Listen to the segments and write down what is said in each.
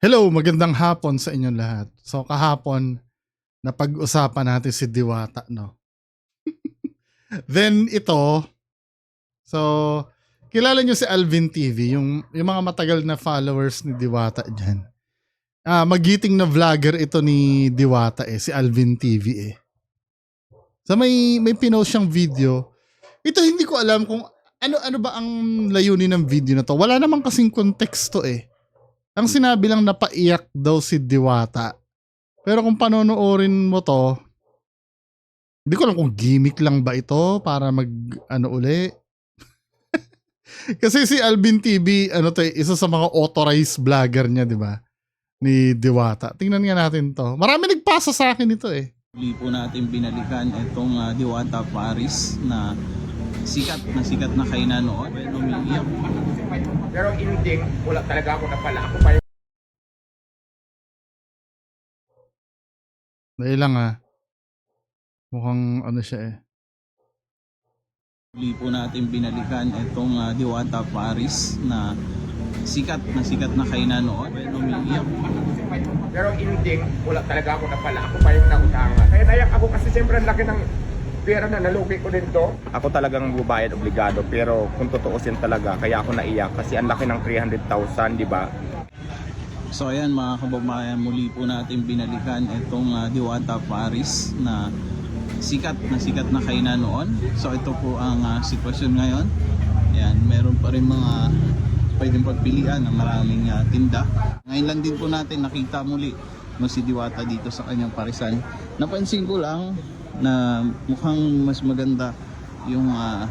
Hello, magandang hapon sa inyong lahat. So kahapon, napag-usapan natin si Diwata, no? Then ito, so kilala nyo si Alvin TV, yung, yung mga matagal na followers ni Diwata dyan. Ah, magiting na vlogger ito ni Diwata eh, si Alvin TV eh. So may, may pinost siyang video. Ito hindi ko alam kung ano ano ba ang layunin ng video na to. Wala namang kasing konteksto eh. Ang sinabi lang na paiyak daw si Diwata. Pero kung panonoorin mo to, hindi ko alam kung gimmick lang ba ito para mag ano uli. Kasi si Alvin TV, ano to, eh, isa sa mga authorized vlogger niya, di ba? Ni Diwata. Tingnan nga natin to. Marami nagpasa sa akin ito eh. Muli po natin binalikan itong ah, Diwata Paris na sikat na sikat na kainan noon. Well, umiiyak. Pero ending, wala talaga ako na pala. Ako pa yung Dahil lang ah. Mukhang ano siya eh. Muli po natin binalikan itong ah, Diwata Paris na sikat na sikat na kainan noon. Well, umiiyak. Pero ending, wala talaga ako na pala. Ako pa yung nautangan. Kaya nayak ako kasi siyempre ang laki ng pera na nalugi ko din to. Ako talagang bubayad obligado pero kung tutuusin talaga kaya ako naiyak kasi ang laki ng 300,000 di ba? So ayan mga kababayan, muli po natin binalikan itong ah, Diwata Paris na sikat na sikat na kainan noon. So ito po ang ah, sitwasyon ngayon. Ayan, meron pa rin mga pwedeng pagpilian ng maraming ah, tinda. Ngayon lang din po natin nakita muli no, si Diwata dito sa kanyang parisan. Napansin ko lang na mukhang mas maganda yung ah,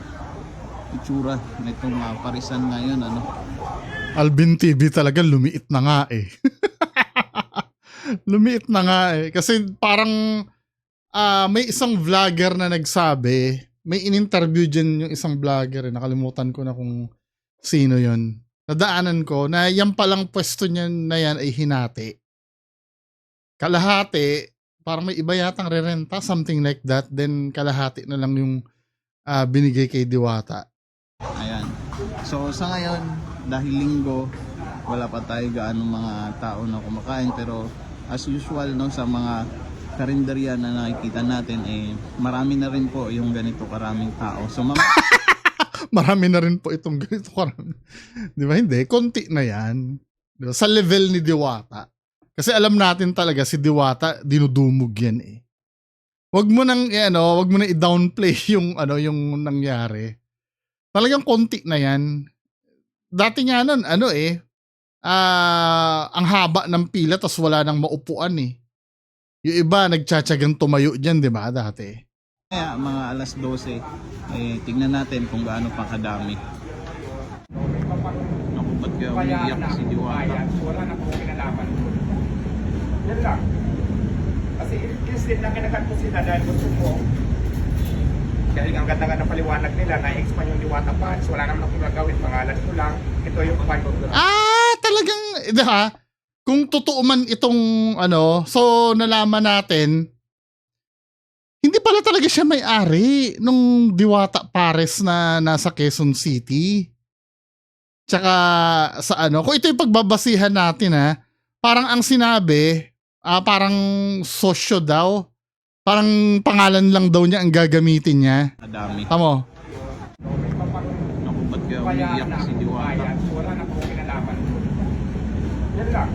itsura nitong ah, parisan ngayon ano. Alvin TV talaga lumiit na nga eh. lumiit na nga eh. Kasi parang ah, may isang vlogger na nagsabi, may in-interview dyan yung isang vlogger eh. Nakalimutan ko na kung sino yon Nadaanan ko na yan palang pwesto niya na yan ay hinati. Kalahati, parang may iba yatang rerenta, something like that. Then kalahati na lang yung ah, binigay kay Diwata. Ayan. So sa ngayon, dahil linggo, wala pa tayo gaano mga tao na kumakain pero as usual no sa mga karinderya na nakikita natin eh marami na rin po yung ganito karaming tao. So mga marami na rin po itong ganito karami. Di ba? Hindi. Konti na yan. Di ba? Sa level ni Diwata. Kasi alam natin talaga si Diwata, dinudumog yan eh. Wag mo nang, eh, ano, wag mo na i-downplay yung, ano, yung nangyari. Talagang konti na yan. Dati nga nun, ano eh, ah, ang haba ng pila tas wala nang maupuan eh. Yung iba, nagtsatsagang tumayo dyan, di ba, dati? kaya, mga alas 12 eh tignan natin kung gaano pa kadami. Naku, ba't kaya umiiyak si Diwata? Wala na akong kinalaman. Yan lang. Kasi instead na kinakat ko sila dahil gusto ko dahil ang ganda nga ng paliwanag nila na expand yung Diwata Paris, wala naman akong gagawin. Pangalan ko lang, ito yung fan ko. Ah, talagang, ba? Kung totoo man itong, ano, so nalaman natin, hindi pala talaga siya may-ari nung Diwata Pares na nasa Quezon City. Tsaka sa ano, kung ito yung pagbabasihan natin ha, parang ang sinabi, ah, parang sosyo daw. Parang pangalan lang daw niya ang gagamitin niya. Kadami. Tamo. Naku, ba't kaya umiiyak si Diwata? Wala na akong kinalaman. Yan lang.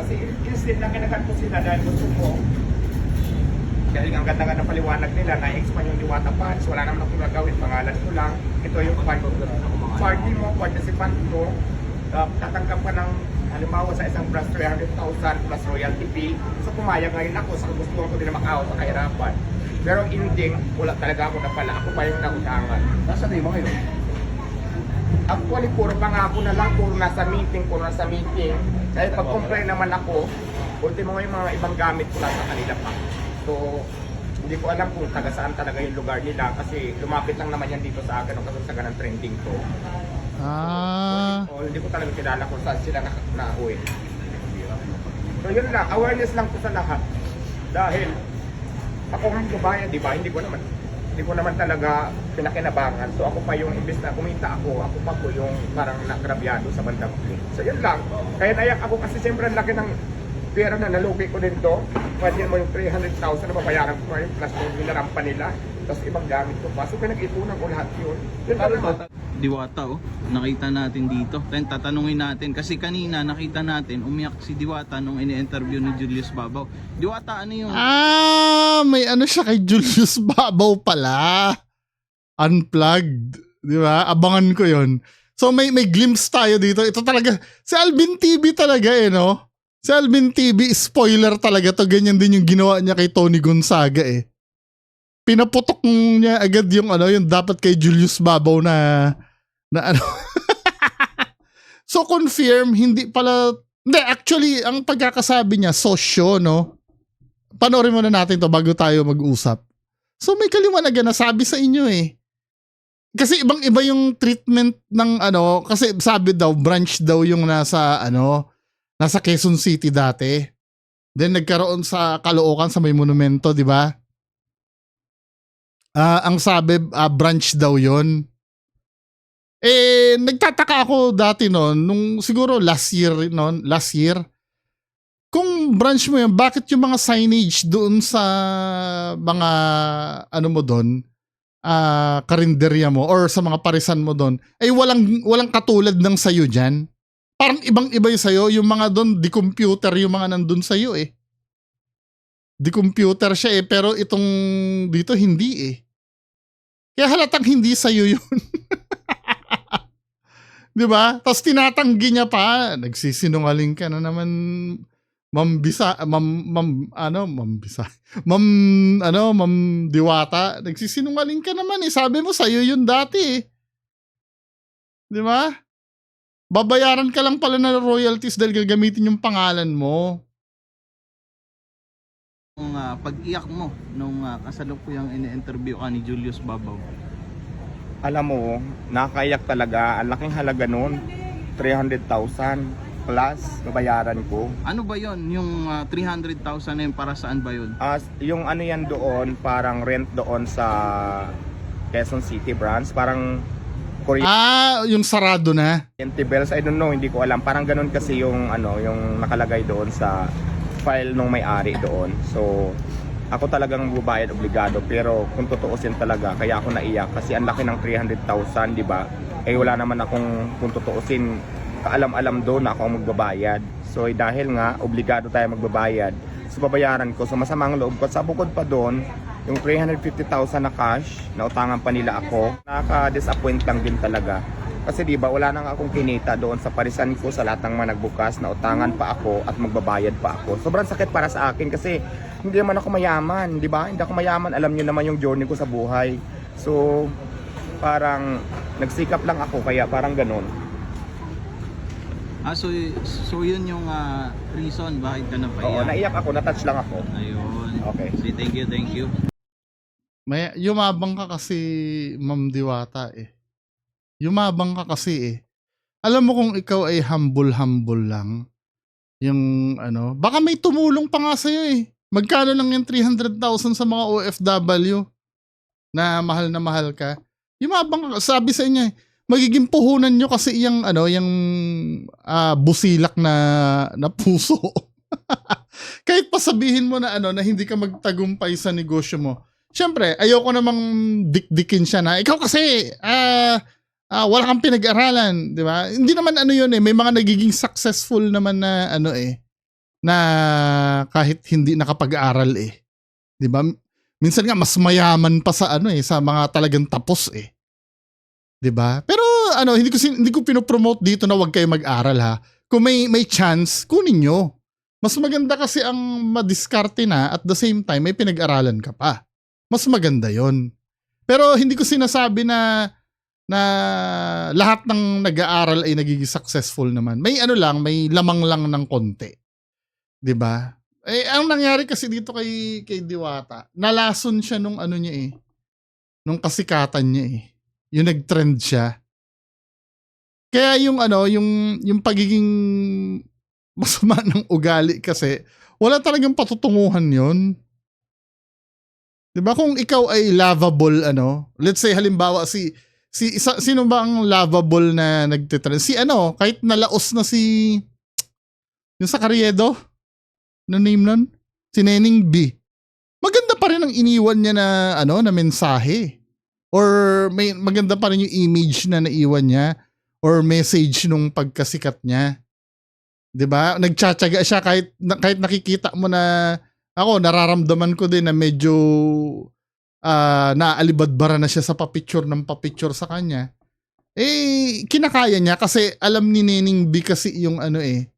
Kasi instead na kinakat ko sila dahil gusto ko dahil ang ganda nga ng paliwanag nila na expand yung Diwata Paris, wala naman akong gagawin. Pangalan ko lang, ito yung fan ko. Party mo, participant ko, uh, tatanggap ka ng halimbawa sa isang branch 300,000 plus royalty fee. So pumayag ngayon ako sa gusto ko din makaw sa kahirapan. Pero ending, wala talaga ako na pala. Ako pa yung nautangan. Nasaan na yung mga yun? Actually, puro pangako na lang, puro nasa meeting, puro nasa meeting. Dahil pag complain naman ako, ultimo nga yung mga ibang gamit ko lang sa kanila pa. So, hindi ko alam kung taga saan talaga yung lugar nila kasi lumapit lang naman yan dito sa akin o kasagsagan ng trending to. Ah, O hindi ko talaga kilala kung saan sila na, nauwi. So yun lang, awareness lang po sa lahat. Dahil ako ang kabayan, di ba? Hindi ko naman di ko naman talaga pinakinabangan. So ako pa yung imbes na kumita ako, ako pa po yung parang nagrabyado sa bandang huli. So yun lang. Kaya naiyak ako kasi siyempre ang laki ng pera na nalugi ko din to. Pwede mo yung 300,000 na babayaran ko ngayon plus yung binarampa nila. Tapos ibang gamit ko pa. So pinag-ipunan ko lahat yun. Yun lang naman. Diwata oh, nakita natin dito. Then tatanungin natin kasi kanina nakita natin umiyak si Diwata nung ini-interview ni Julius Babaw. Diwata ano yung Ah, may ano siya kay Julius Babaw pala. Unplugged. Di ba? Abangan ko yon. So may may glimpse tayo dito. Ito talaga, si Alvin TV talaga eh, no? Si Alvin TV, spoiler talaga to. Ganyan din yung ginawa niya kay Tony Gonzaga eh. Pinaputok niya agad yung ano, yung dapat kay Julius Babaw na na ano. so confirm, hindi pala, hindi actually, ang pagkakasabi niya, sosyo, no? panoorin muna natin to bago tayo mag-usap. So may kaliwanagan na sabi sa inyo eh. Kasi ibang iba yung treatment ng ano, kasi sabi daw branch daw yung nasa ano, nasa Quezon City dati. Then nagkaroon sa Caloocan sa may monumento, di ba? Ah, ang sabi ah, branch daw 'yon. Eh nagtataka ako dati noon nung siguro last year noon, last year kung branch mo yan, bakit yung mga signage doon sa mga ano mo doon, ah karinderya mo or sa mga parisan mo doon, ay walang walang katulad ng sayo diyan. Parang ibang-iba yung sayo, yung mga doon di computer yung mga nandun sayo eh. Di computer siya eh, pero itong dito hindi eh. Kaya halatang hindi sayo yun. 'Di ba? Tapos tinatanggi niya pa, nagsisinungaling ka na naman Ma'am Bisa, Ma'am, Ma'am, ano, Ma'am Bisa. Ma'am, ano, Ma'am Diwata, nagsisinungaling ka naman eh. Sabi mo, sa'yo yun dati eh. Di ba? Babayaran ka lang pala ng royalties dahil gagamitin yung pangalan mo. yung, ah, pag-iyak mo nung uh, kasalukuyang ini-interview ka ni Julius Babaw? Alam mo, nakakayak talaga. Ang laking halaga noon, 300,000 plus babayaran ko. Ano ba yon Yung ah, 300,000 na yun para saan ba yun? As yung ano yan doon, parang rent doon sa Quezon City branch, parang Korean Ah, yung sarado na. bells, I don't know, hindi ko alam. Parang ganun kasi yung ano, yung nakalagay doon sa file nung may-ari doon. So, ako talagang bubayad obligado pero kung tutuusin talaga kaya ako naiyak kasi ang laki ng 300,000 di ba? Eh wala naman akong kung tutuusin kaalam-alam doon ako ang magbabayad. So eh, dahil nga obligado tayo magbabayad. So babayaran ko. So masamang loob ko. Sa bukod pa doon yung 350,000 na cash na utangan pa nila ako. Nakaka-disappoint lang din talaga kasi di ba wala nang akong kinita doon sa parisan ko sa lahat ng mga nagbukas na utangan pa ako at magbabayad pa ako. Sobrang sakit para sa akin kasi hindi naman ako mayaman, di ba? Hindi ako mayaman, alam niyo naman yung journey ko sa buhay. So parang nagsikap lang ako kaya parang ganun. Ah, so, so yun yung ah, reason bakit ka Oo, napaiyak? naiyak ako, natouch lang ako. Ayun. Okay. Say thank you, thank you. May, yumabang ka kasi, Ma'am Diwata eh. Yumabang ka kasi eh. Alam mo kung ikaw ay humble-humble lang, yung ano, baka may tumulong pa nga sa'yo eh. Magkano lang yung 300,000 sa mga OFW na mahal na mahal ka. Yumabang ka, sabi sa inyo eh, magiging puhunan nyo kasi yung ano, yung ah, busilak na, na puso. Kahit pa sabihin mo na ano, na hindi ka magtagumpay sa negosyo mo. Siyempre, ayoko namang dikdikin siya na, ikaw kasi, ah, ah, wala kang pinag-aralan, di ba? Hindi naman ano yun eh, may mga nagiging successful naman na ano eh, na kahit hindi nakapag-aral eh. Di ba? Minsan nga mas mayaman pa sa ano eh, sa mga talagang tapos eh. 'Di ba? Pero ano, hindi ko hindi ko pinopromote dito na wag kayo mag-aral ha. Kung may may chance, kunin nyo. Mas maganda kasi ang madiskarte na at the same time may pinag-aralan ka pa. Mas maganda 'yon. Pero hindi ko sinasabi na na lahat ng nag-aaral ay nagiging successful naman. May ano lang, may lamang lang ng konti. 'Di ba? Eh ang nangyari kasi dito kay kay Diwata, nalason siya nung ano niya eh. Nung kasikatan niya eh. Yung nag-trend siya. Kaya yung ano, yung yung pagiging masama ng ugali kasi wala talagang patutunguhan 'yon. 'Di ba kung ikaw ay lovable ano, let's say halimbawa si si isa, sino ba ang lovable na nagtitrend? Si ano, kahit nalaos na si yung sa Carriedo, no name nun? Si Neneng B. Maganda pa rin ang iniwan niya na ano, na mensahe. Or may maganda pa rin yung image na naiwan niya or message nung pagkasikat niya. 'Di ba? Nagtsatsaga siya kahit kahit nakikita mo na ako nararamdaman ko din na medyo ah naalibadbara na siya sa papicture ng papicture sa kanya. Eh kinakaya niya kasi alam ni Nening B kasi yung ano eh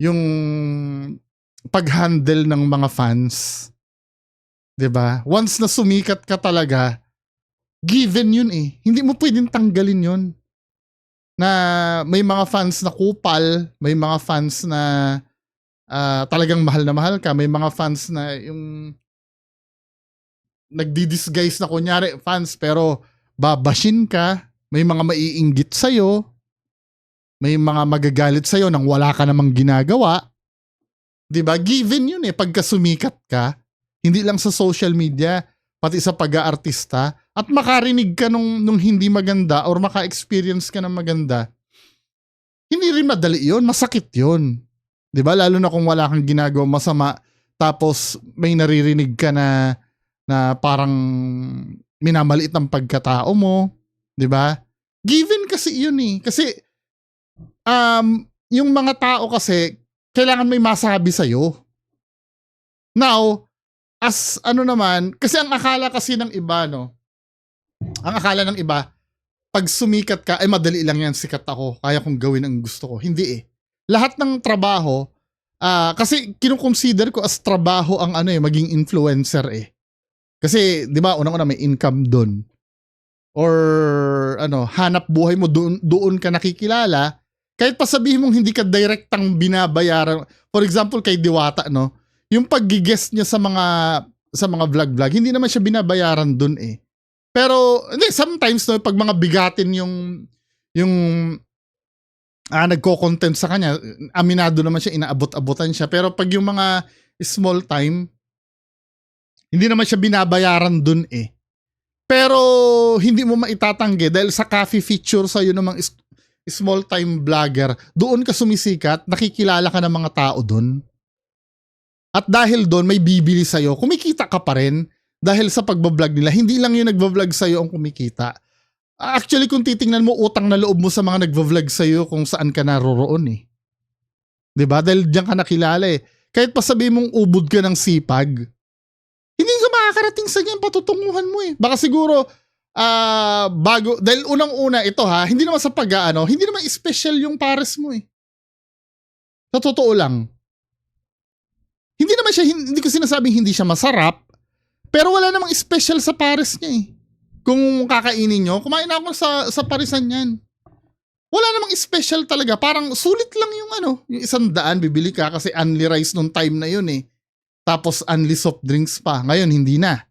yung pag-handle ng mga fans. 'Di ba? Once na sumikat ka talaga, given yun eh. Hindi mo pwedeng tanggalin yun na may mga fans na kupal, may mga fans na ah, talagang mahal na mahal ka, may mga fans na yung nagdi-disguise na kunyari fans pero babashin ka, may mga maiinggit sa'yo, may mga magagalit sa'yo nang wala ka namang ginagawa. 'Di ba? Given yun eh pagka sumikat ka, hindi lang sa social media, pati sa pag-aartista at makarinig ka nung, nung hindi maganda or maka-experience ka ng maganda, hindi rin madali yun. Masakit yun. 'Di ba Lalo na kung wala kang ginagawa masama tapos may naririnig ka na na parang minamaliit ang pagkatao mo. 'Di ba Given kasi yun eh. Kasi um, yung mga tao kasi kailangan may masabi sa'yo. Now, as ano naman, kasi ang akala kasi ng iba, no? Ang akala ng iba, pag sumikat ka, ay madali lang yan, sikat ako, kaya kong gawin ang gusto ko. Hindi eh. Lahat ng trabaho, ah kasi kinukonsider ko as trabaho ang ano eh, maging influencer eh. Kasi, di ba, unang-una may income doon. Or, ano, hanap buhay mo, doon, doon ka nakikilala, kahit pa sabihin mong hindi ka direktang binabayaran. For example, kay Diwata, no? Yung pag-guest niya sa mga sa mga vlog-vlog, hindi naman siya binabayaran dun eh. Pero, hindi, sometimes, no, pag mga bigatin yung, yung, ah, nagko-content sa kanya, aminado naman siya, inaabot-abutan siya. Pero pag yung mga small time, hindi naman siya binabayaran dun eh. Pero, hindi mo maitatanggi dahil sa coffee feature sa'yo namang is- small time vlogger, doon ka sumisikat, nakikilala ka ng mga tao doon. At dahil doon may bibili sa'yo, kumikita ka pa rin dahil sa pagbablog nila. Hindi lang yung nagbablog sa'yo ang kumikita. Actually, kung titingnan mo, utang na loob mo sa mga nagbablog sa'yo kung saan ka naroroon eh. 'Di ba Dahil diyan ka nakilala eh. Kahit pa sabihin mong ubod ka ng sipag, makakarating sa ganyan patutunguhan mo eh. Baka siguro, ah bago, dahil unang-una ito ha, hindi naman sa pag-ano, hindi naman special yung pares mo eh. Sa totoo lang. Hindi naman siya, hindi ko sinasabing hindi siya masarap, pero wala namang special sa pares niya eh. Kung kakainin nyo, kumain ako sa, sa parisan yan. Wala namang special talaga. Parang sulit lang yung ano, yung isang daan, bibili ka kasi only rice nung time na yun eh. Tapos only soft drinks pa. Ngayon, hindi na.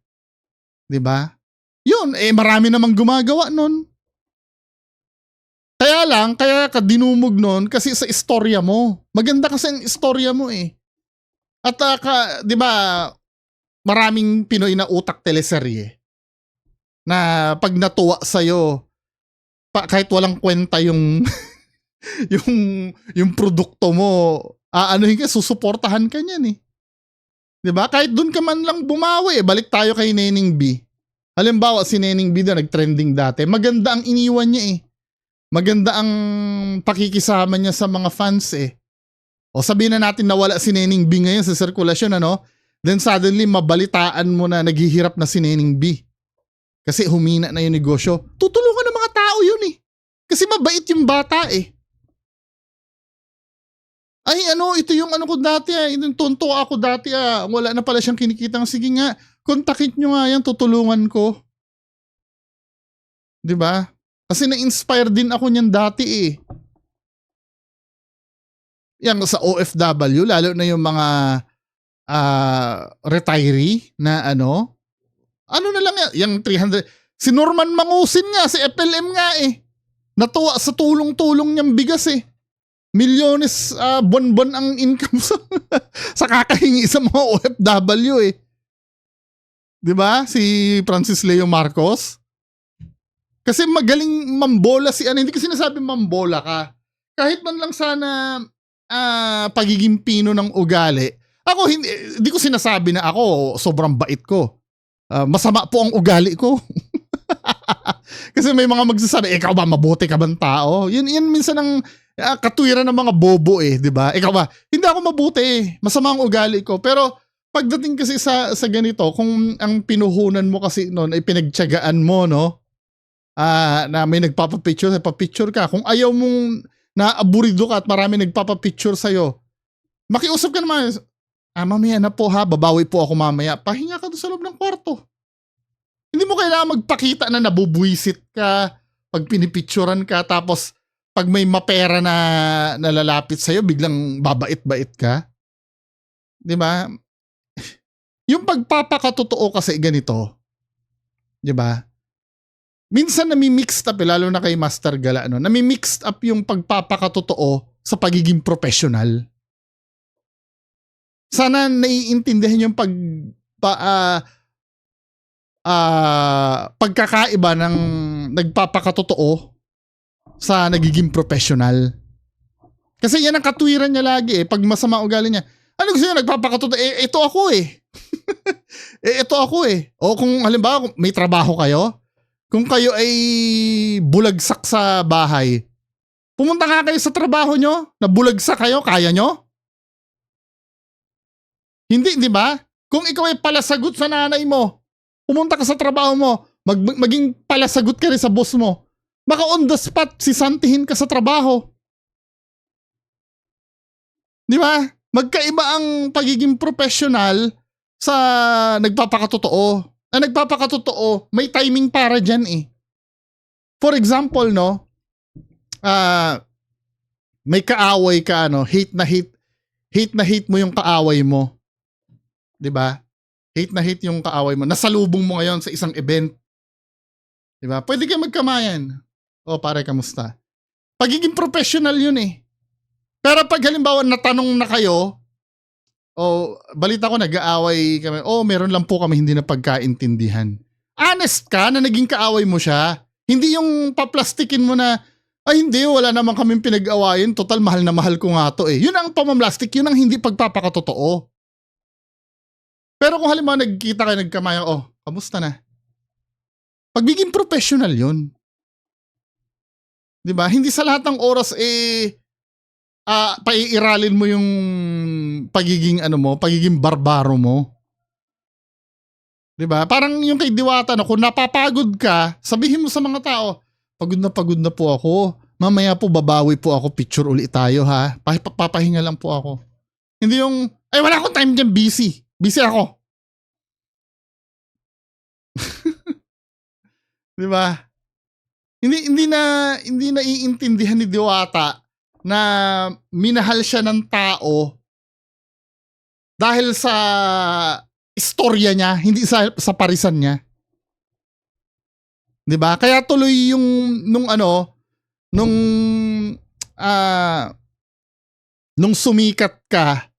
'Di ba? Yun, eh marami namang gumagawa nun. Kaya lang, kaya ka dinumog nun kasi sa istorya mo. Maganda kasi ang istorya mo eh. At ah, ka, 'di ba, maraming Pinoy na utak teleserye na pag natuwa sa pa, kahit walang kwenta yung yung yung produkto mo, aanuhin ka, susuportahan ka niyan eh. 'Di ba? Kahit doon ka man lang bumawi, eh. balik tayo kay Neneng B. Halimbawa si Neneng B na nag-trending dati, maganda ang iniwan niya eh. Maganda ang pakikisama niya sa mga fans eh. O sabihin na natin nawala si Neneng B ngayon sa sirkulasyon ano, then suddenly mabalitaan mo na naghihirap na si Neneng B. Kasi humina na yung negosyo. Tutulungan ng mga tao yun eh. Kasi mabait yung bata eh. Ay ano, ito yung ano ko dati ah, tonto ako dati ah, wala na pala siyang kinikitang. Sige nga, kontakin nyo nga yan, tutulungan ko. 'Di ba? Kasi na-inspire din ako niyan dati eh. Yan sa OFW, lalo na yung mga ah, retiree na ano, ano na lang yan, yung 300, si Norman Mangusin nga, si FLM nga eh. Natuwa sa tulong-tulong niyang bigas eh. Milyones ah, buwan-buwan ang income sa, sa kakahingi sa mga OFW eh. 'Di ba? Si Francis Leo Marcos. Kasi magaling mambola si ano, hindi ko sinasabi mambola ka. Kahit man lang sana ah, pagiging pino ng ugali. Ako hindi, hindi ko sinasabi na ako sobrang bait ko. Ah, masama po ang ugali ko. Kasi may mga magsasabi, ikaw ba mabuti ka bang tao? Yun, yun minsan ang ah, katwiran ng mga bobo eh, di ba? Ikaw ba? Hindi ako mabuti eh. Masama ang ugali ko. Pero pagdating kasi sa, sa ganito, kung ang pinuhunan mo kasi noon ay pinagtyagaan mo, no? Ah, na may nagpapapicture, nagpapicture ka. Kung ayaw mong naaburido ka at marami nagpapapicture sa'yo, makiusap ka naman. Ah, mamaya na po ha, babawi po ako mamaya. Pahinga ka doon sa loob ng kwarto. Hindi mo kailangan magpakita na nabubwisit ka pag pinipicturan ka tapos pag may mapera na nalalapit sa'yo, biglang babait-bait ka. Di ba? Yung pagpapakatotoo kasi ganito, di ba? Minsan nami-mixed up, eh, lalo na kay Master Gala, no? nami-mixed up yung pagpapakatotoo sa pagiging professional. Sana naiintindihan yung pag pa, ah, ah, pagkakaiba ng nagpapakatotoo sa nagiging professional. Kasi yan ang katwiran niya lagi eh. Pag masama ugali niya, ano gusto niya nagpapakatotoo? Eh, ito ako eh. eh, ito ako eh. O kung halimbawa may trabaho kayo, kung kayo ay bulagsak sa bahay, pumunta nga kayo sa trabaho nyo, na bulagsak kayo, kaya nyo? Hindi, di ba? Kung ikaw ay palasagot sa nanay mo, pumunta ka sa trabaho mo, mag, maging palasagot ka rin sa boss mo, baka on the spot, sisantihin ka sa trabaho. Di ba? Magkaiba ang pagiging professional sa nagpapakatotoo. Na nagpapakatotoo, may timing para dyan eh. For example, no, ah, may kaaway ka, ano, hate na hate, hate na hate mo yung kaaway mo. 'Di ba? Hate na hate yung kaaway mo. Nasalubong mo ngayon sa isang event. 'Di ba? Pwede kayo magkamayan. O pare, kamusta? Pagiging professional yun eh. Pero pag halimbawa natanong na kayo, o balita ko nag-aaway kami, o meron lang po kami hindi na pagkaintindihan. Honest ka na naging kaaway mo siya. Hindi yung paplastikin mo na, ay hindi, wala naman kaming pinag-awayin. Total, mahal na mahal ko nga to eh. Yun ang pamamlastik, yun ang hindi pagpapakatotoo. Pero kung halimbawa nagkita kayo, nagkamayan, oh, kamusta na? Pagiging professional yun. 'Di ba? Hindi sa lahat ng oras eh ah paiiralin mo yung pagiging ano mo, pagiging barbaro mo. 'Di ba? Parang yung kay Diwata no, kung napapagod ka, sabihin mo sa mga tao, pagod na pagod na po ako. Mamaya po babawi po ako, picture ulit tayo ha. Pa- Papahinga lang po ako. Hindi yung, ay wala akong time dyan, busy. Busy ako. 'Di ba? Hindi hindi na hindi na iintindihan ni Diwata na minahal siya ng tao dahil sa istorya niya, hindi sa sa parisan niya. 'Di ba? Kaya tuloy yung nung ano, nung ah nung sumikat ka,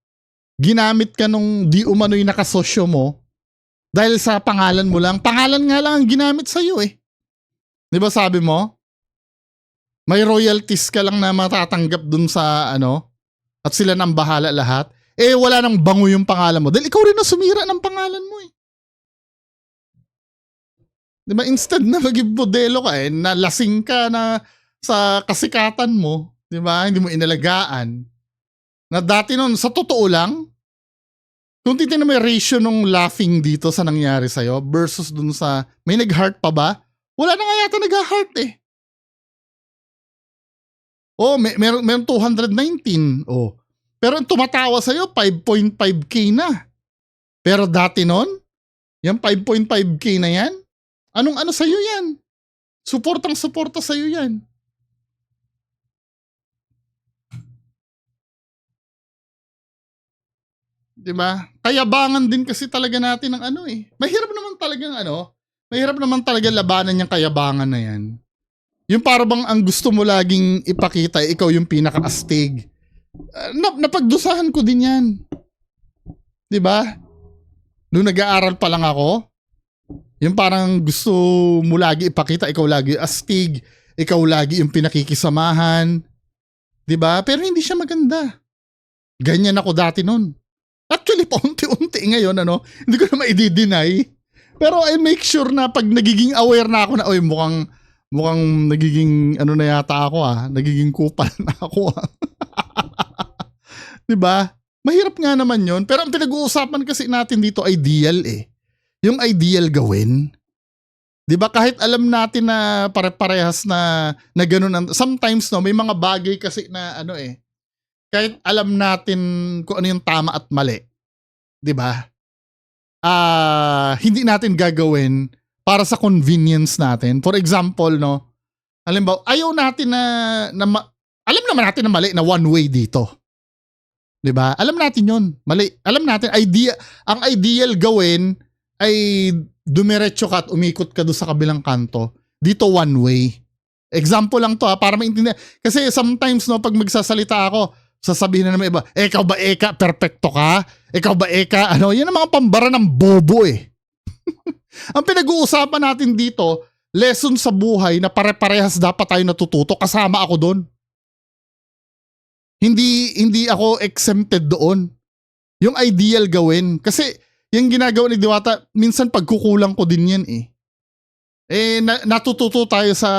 ginamit ka nung di umano'y nakasosyo mo dahil sa pangalan mo lang. Pangalan nga lang ang ginamit sa iyo eh. 'Di ba sabi mo? May royalties ka lang na matatanggap dun sa ano at sila nang bahala lahat. Eh wala nang bango yung pangalan mo dahil ikaw rin na sumira ng pangalan mo eh. 'Di ba instead na maging modelo ka eh, nalasing ka na sa kasikatan mo, 'di ba? Hindi mo inalagaan. Na dati noon sa totoo lang, kung titignan mo yung ratio nung laughing dito sa nangyari sa'yo versus dun sa may nag-heart pa ba? Wala na nga yata nag-heart eh. Oh, may, meron, meron 219. Oh. Pero ang tumatawa sa'yo, 5.5k na. Pero dati nun, yung 5.5k na yan, anong ano sa'yo yan? Suportang suporta sa'yo yan. Di ba? Kayabangan din kasi talaga natin ng ano eh. Mahirap naman talagang ano, mahirap naman talaga labanan yung kayabangan na yan. Yung para bang ang gusto mo laging ipakita, ikaw yung pinaka-astig. Uh, nap- napagdusahan ko din yan. Di ba? Nung nag-aaral pa lang ako, Yung parang gusto mo lagi ipakita, ikaw lagi astig, ikaw lagi yung pinakikisamahan. 'Di ba? Pero hindi siya maganda. Ganyan ako dati noon. Actually, paunti-unti ngayon, ano, hindi ko na maidi-deny. Pero I make sure na pag nagiging aware na ako na, oy, mukhang, mukhang nagiging, ano na yata ako ah, nagiging kupal na ako ah. 'Di ba? Mahirap nga naman yon Pero ang pinag-uusapan kasi natin dito, ideal eh. Yung ideal gawin. 'Di ba kahit alam natin na pare-parehas na na ganun ang sometimes no may mga bagay kasi na ano eh kahit alam natin kung ano yung tama at mali 'di ba ah hindi natin gagawin para sa convenience natin for example no halimbawa ayaw natin na, na ma- alam naman natin na mali na one way dito 'di ba alam natin yon mali alam natin idea ang ideal gawin ay dumiretso ka at umikot ka doon sa kabilang kanto. Dito one way. Example lang to ha, para maintindihan. Kasi sometimes no, pag magsasalita ako, sasabihin na naman iba, "Eh, ikaw ba eka, perfecto ka? Ikaw ba eka, ano, yan ang mga pambara ng bobo eh. ang pinag-uusapan natin dito, lesson sa buhay na pare-parehas dapat tayo natututo, kasama ako doon. Hindi, hindi ako exempted doon. Yung ideal gawin. Kasi, yung ginagawa ni Diwata, minsan pagkukulang ko din yan eh. Eh, na, natututo tayo sa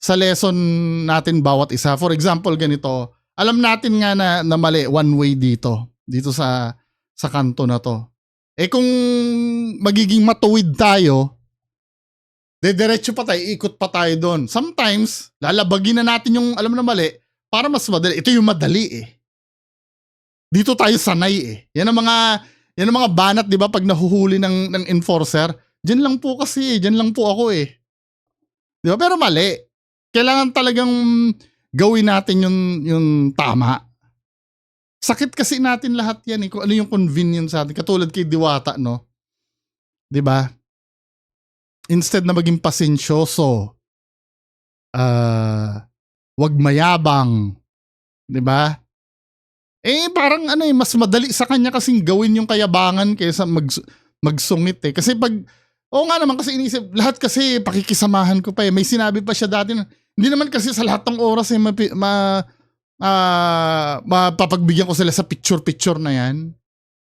sa lesson natin bawat isa. For example, ganito. Alam natin nga na, na mali, one way dito. Dito sa sa kanto na to. Eh kung magiging matuwid tayo, dediretso pa tayo, ikot pa tayo doon. Sometimes, lalabagin na natin yung alam na mali para mas madali. Ito yung madali eh. Dito tayo sanay eh. Yan ang mga yan ang mga banat, 'di ba, pag nahuhuli ng ng enforcer, diyan lang po kasi, diyan lang po ako eh. 'Di ba? Pero mali. Kailangan talagang gawin natin yung yung tama. Sakit kasi natin lahat 'yan eh, kung ano yung convenience sa atin. Katulad kay Diwata, no? 'Di ba? Instead na maging pasensyoso, ah, wag mayabang, 'di ba? Eh parang ano eh, mas madali sa kanya kasing gawin yung kayabangan kaysa mag, magsungit eh. Kasi pag, oo nga naman kasi inisip, lahat kasi pakikisamahan ko pa eh. May sinabi pa siya dati na, hindi naman kasi sa lahat ng oras eh, ma, ma, ah, mapapagbigyan ko sila sa picture-picture na yan.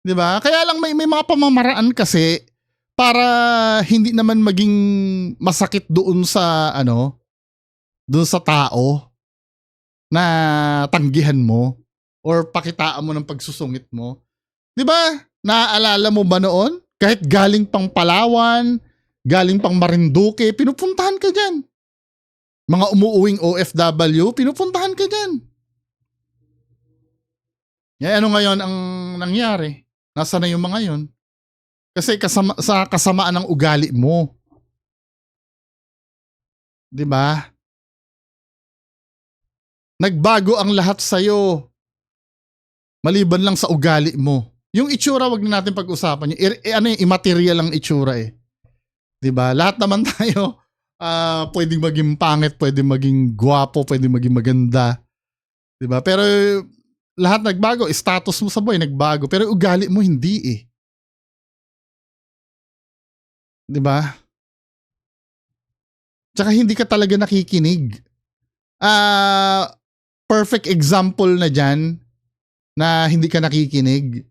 'Di ba? Kaya lang may, may mga pamamaraan kasi para hindi naman maging masakit doon sa ano, doon sa tao na tanggihan mo or pakitaan mo ng pagsusungit mo. 'Di ba? Naaalala mo ba noon? Kahit galing pang Palawan, galing pang Marinduque, pinupuntahan ka diyan. Mga umuuwing OFW, pinupuntahan ka diyan. Eh, ano ngayon ang nangyari? Nasa na yung mga yon? Kasi kasama, sa kasamaan ng ugali mo. 'Di ba? Nagbago ang lahat sa'yo maliban lang sa ugali mo. Yung itsura wag na natin pag-usapan. Yung, ano yung immaterial ang itsura eh. 'Di ba? Lahat naman tayo ah pwedeng maging pangit, pwedeng maging gwapo, pwedeng maging maganda. 'Di ba? Pero lahat nagbago, status mo sa buhay nagbago, pero ugali mo hindi eh. 'Di ba? Tsaka hindi ka talaga nakikinig. Ah, perfect example na diyan na hindi ka nakikinig.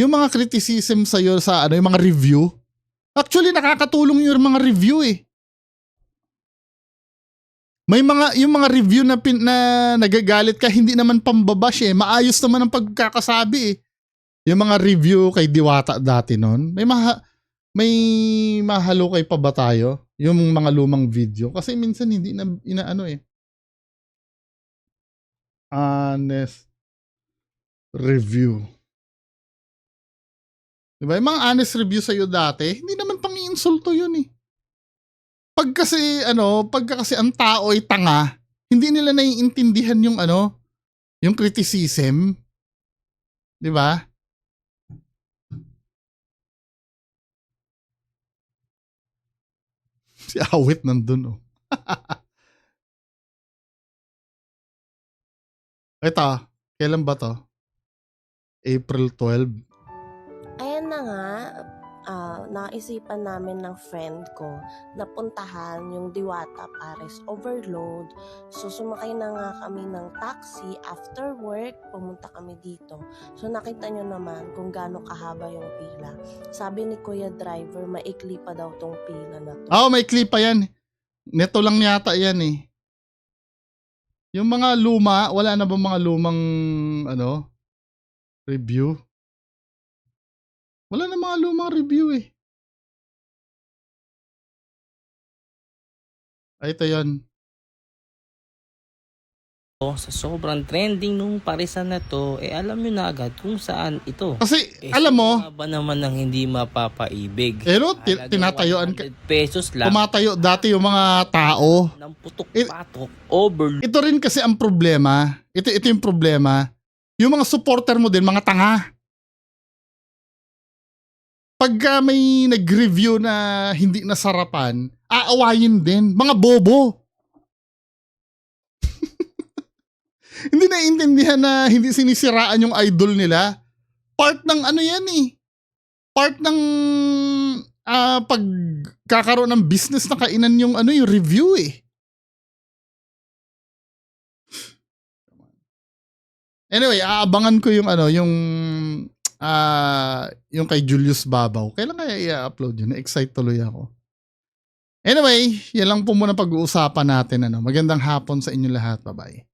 Yung mga criticism sa iyo sa ano, yung mga review, actually nakakatulong yung mga review eh. May mga yung mga review na pin, na nagagalit ka hindi naman pambabash eh. Maayos naman ang pagkakasabi eh. Yung mga review kay Diwata dati noon, may maha, may mahalukay pa ba tayo? Yung mga lumang video kasi minsan hindi na inaano eh. Honest review. Diba? Yung mga honest review sa'yo dati, hindi naman pang insulto yun eh. Pag kasi, ano, pag kasi ang tao ay tanga, hindi nila naiintindihan yung ano, yung criticism. Di ba? Si Awit nandun oh. Ito, kailan ba to? April 12. Ayan na nga. Ah, naisipan namin ng friend ko na puntahan yung Diwata Paris Overload. So sumakay na nga kami ng taxi after work, pumunta kami dito. So nakita nyo naman kung gaano kahaba yung pila. Sabi ni Kuya Driver, maikli pa daw tong pila na to. Ah, may clip pa yan. Neto lang yata yan eh. Yung mga luma, wala na ba mga lumang ano review? Wala na mga lumang review eh. Ay, ito yun. sa sobrang trending nung parisan na to, eh alam nyo na agad kung saan ito. Kasi, Eh, alam mo, sino nga ba naman ang hindi mapapaibig? pero ti- Halagang tinatayuan ka, 100 pesos lang tumatayo dati yung mga tao. ng Eh, putok-patok, overload. Ito rin kasi ang problema. Ito, ito yung problema. Yung mga supporter mo din, mga tanga. Pagka may nag-review na hindi nasarapan, aawayin din. Mga bobo. hindi naiintindihan na hindi sinisiraan yung idol nila. Part ng ano yan eh. Part ng ah pagkakaroon ng business na kainan yung ano yung review eh. Anyway, aabangan ko yung ano, yung ah yung kay Julius Babaw. Kailan kaya i-upload yun? Na-excite tuloy ako. Anyway, yan lang po muna pag-uusapan natin. Ano. Magandang hapon sa inyo lahat. Bye-bye.